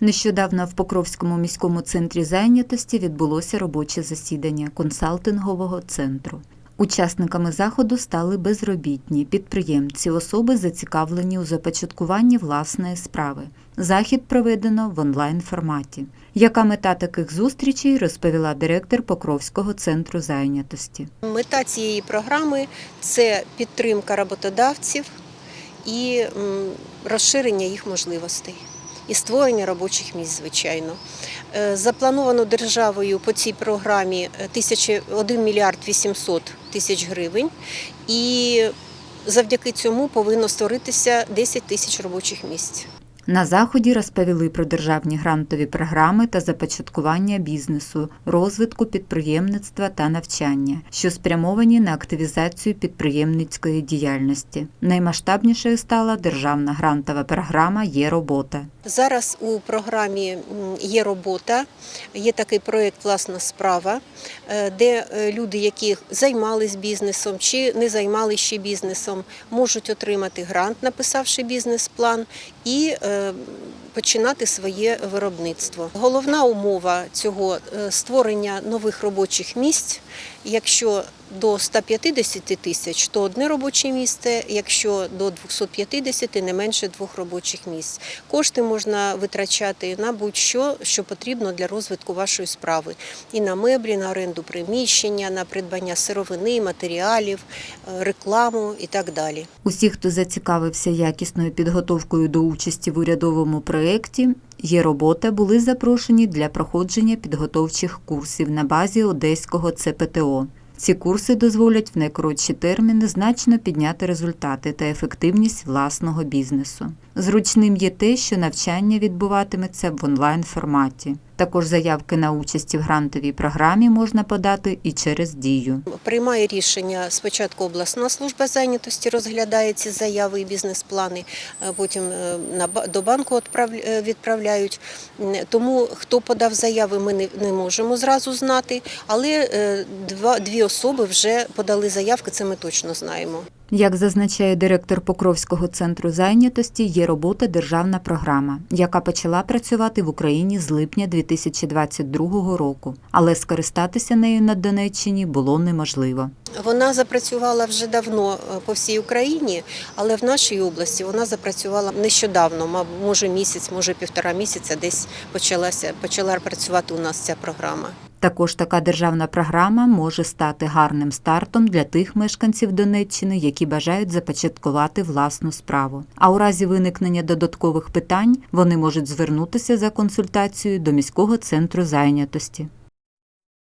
Нещодавно в Покровському міському центрі зайнятості відбулося робоче засідання консалтингового центру. Учасниками заходу стали безробітні підприємці, особи зацікавлені у започаткуванні власної справи. Захід проведено в онлайн форматі. Яка мета таких зустрічей, розповіла директор Покровського центру зайнятості. Мета цієї програми це підтримка роботодавців і розширення їх можливостей. І створення робочих місць, звичайно. Е, Заплановано державою по цій програмі е, 1 мільярд 800 тисяч гривень, і завдяки цьому повинно створитися 10 тисяч робочих місць. На заході розповіли про державні грантові програми та започаткування бізнесу, розвитку підприємництва та навчання, що спрямовані на активізацію підприємницької діяльності. Наймасштабнішою стала державна грантова програма Є робота. Зараз у програмі є робота, є такий проєкт Власна справа, е, де е, люди, які займались бізнесом чи не займалися ще бізнесом, можуть отримати грант, написавши бізнес-план, і е, починати своє виробництво. Головна умова цього е, створення нових робочих місць. Якщо до 150 тисяч, то одне робоче місце, якщо до 250 не менше двох робочих місць. Кошти можна витрачати на будь-що, що потрібно для розвитку вашої справи. І на меблі, на оренду приміщення, на придбання сировини, матеріалів, е, рекламу і так далі. Усі, хто зацікавився якісною підготовкою до участі в урядовому проєкті, є робота, були запрошені для проходження підготовчих курсів на базі Одеського ЦПТО. Ці курси дозволять в найкоротші терміни значно підняти результати та ефективність власного бізнесу. Зручним є те, що навчання відбуватиметься в онлайн форматі. Також заявки на участь в грантовій програмі можна подати і через дію. Приймає рішення спочатку обласна служба зайнятості, розглядає ці заяви і бізнес-плани, е, потім е, до банку е, відправляють. Тому хто подав заяви, ми не, можемо зразу знати, але дві особи вже подали заявки, це ми точно знаємо. Як зазначає директор Покровського центру зайнятості, є робота державна програма, яка почала працювати в Україні з липня 2022 року, але скористатися нею на Донеччині було неможливо. Вона запрацювала вже давно е, по всій Україні, але в нашій області вона запрацювала нещодавно, може місяць, може півтора місяця, десь почалася почала працювати у нас ця програма. Також така державна програма може стати гарним стартом для тих мешканців Донеччини, які бажають започаткувати власну справу. А у разі виникнення додаткових питань вони можуть звернутися за консультацією до міського центру зайнятості.